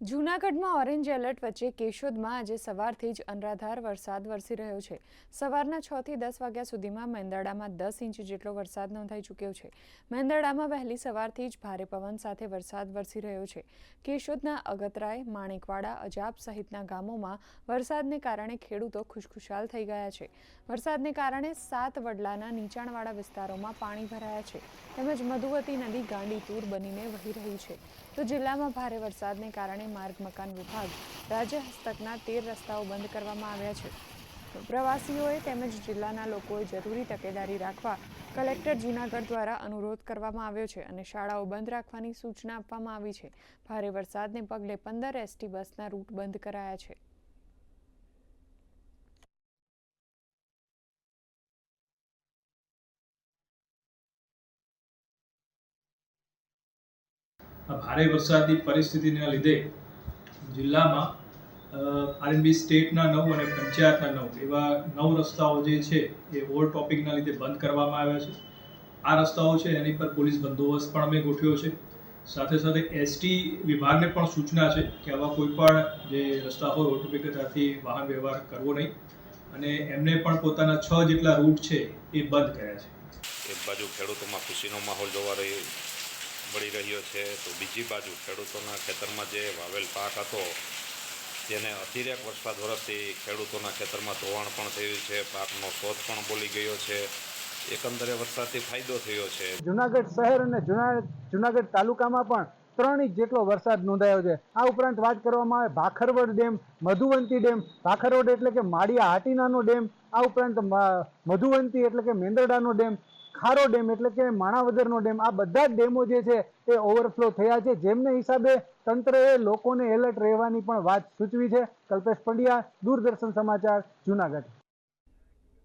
જૂનાગઢમાં orange alert વચ્ચે કેશોદમાં આજે સવારથી જ અનરાધાર વરસાદ વરસી રહ્યો છે. સવારના છ થી દસ વાગ્યા સુધીમાં મેંદરડામાં દસ ઇંચ જેટલો વરસાદ નોંધાઈ ચૂક્યો છે. મેંદરડામાં વહેલી સવારથી જ ભારે પવન સાથે વરસાદ વરસી રહ્યો છે. કેશોદના અગતરાય, માણેકવાડા, અજાબ સહિતના ગામોમાં વરસાદને કારણે ખેડૂતો ખુશખુશાલ થઈ ગયા છે. વરસાદને કારણે સાત વડલાના નીચાણવાળા વિસ્તારોમાં પાણી ભરાયા છે. તેમજ મધુવતી નદી ગાંડીતૂર બનીને વહી રહી છે. તો જિલ્લામાં ભારે વરસાદને કારણે માર્ગ મકાન વિભાગ રાજ્ય હસ્તકના તેર રસ્તાઓ બંધ કરવામાં આવ્યા છે. પ્રવાસીઓએ તેમજ જિલ્લાના લોકોએ જરૂરી તકેદારી રાખવા કલેક્ટર જૂનાગઢ દ્વારા અનુરોધ કરવામાં આવ્યો છે અને શાળાઓ બંધ રાખવાની સૂચના આપવામાં આવી છે. ભારે વરસાદને પગલે પંદર એસટી બસના રૂટ બંધ કરાયા છે. આ ભારે વરસાદની પરિસ્થિતિના લીધે જિલ્લામાં આરએનબી સ્ટેટના નવ અને પંચાયતના નવ એવા નવ રસ્તાઓ જે છે એ ઓવર ટોપિકના લીધે બંધ કરવામાં આવ્યા છે. આ રસ્તાઓ છે એની પર પોલીસ બંદોબસ્ત પણ અમે ગોઠવ્યો છે. સાથે સાથે એસટી વિભાગને પણ સૂચના છે કે આવા કોઈ પણ જે રસ્તા હોય ઓવર ત્યાંથી વાહન વ્યવહાર કરવો નહીં અને એમને પણ પોતાના છ જેટલા રૂટ છે એ બંધ કર્યા છે. એક બાજુ ખેડૂતોમાં ખુશીનો માહોલ જોવા રહી મળી રહ્યો છે, તો બીજી બાજુ ખેડૂતોના ખેતરમાં જે વાવેલ પાક હતો, તેને અતિરેક વરસાદ વરસથી ખેડૂતોના ખેતરમાં ધોવાણ પણ થયું છે, પાકનો શોધ પણ બોલી ગયો છે, એકંદરે વરસાદથી ફાયદો થયો છે. જુનાગઢ શહેર અને જુના જુનાગઢ તાલુકામાં પણ ત્રણ ઇંચ જેટલો વરસાદ નોંધાયો છે. આ ઉપરાંત વાત કરવામાં આવે ભાખરવડ ડેમ, મધુવંતી ડેમ, ભાખરવડ એટલે કે માળિયા હાટીનાનો ડેમ, આ ઉપરાંત મધુવંતી એટલે કે મેંદરડાનો ડેમ ખારો ડેમ એટલે કે માણાવદરનો ડેમ. આ બધા ડેમો જે છે એ ઓવરફ્લો થયા છે. જેમને હિસાબે તંત્રએ લોકોને એલર્ટ રહેવાની પણ વાત સૂચવી છે. કલ્પેશ પંડ્યા, દૂરદર્શન સમાચાર, જુનાગઢ.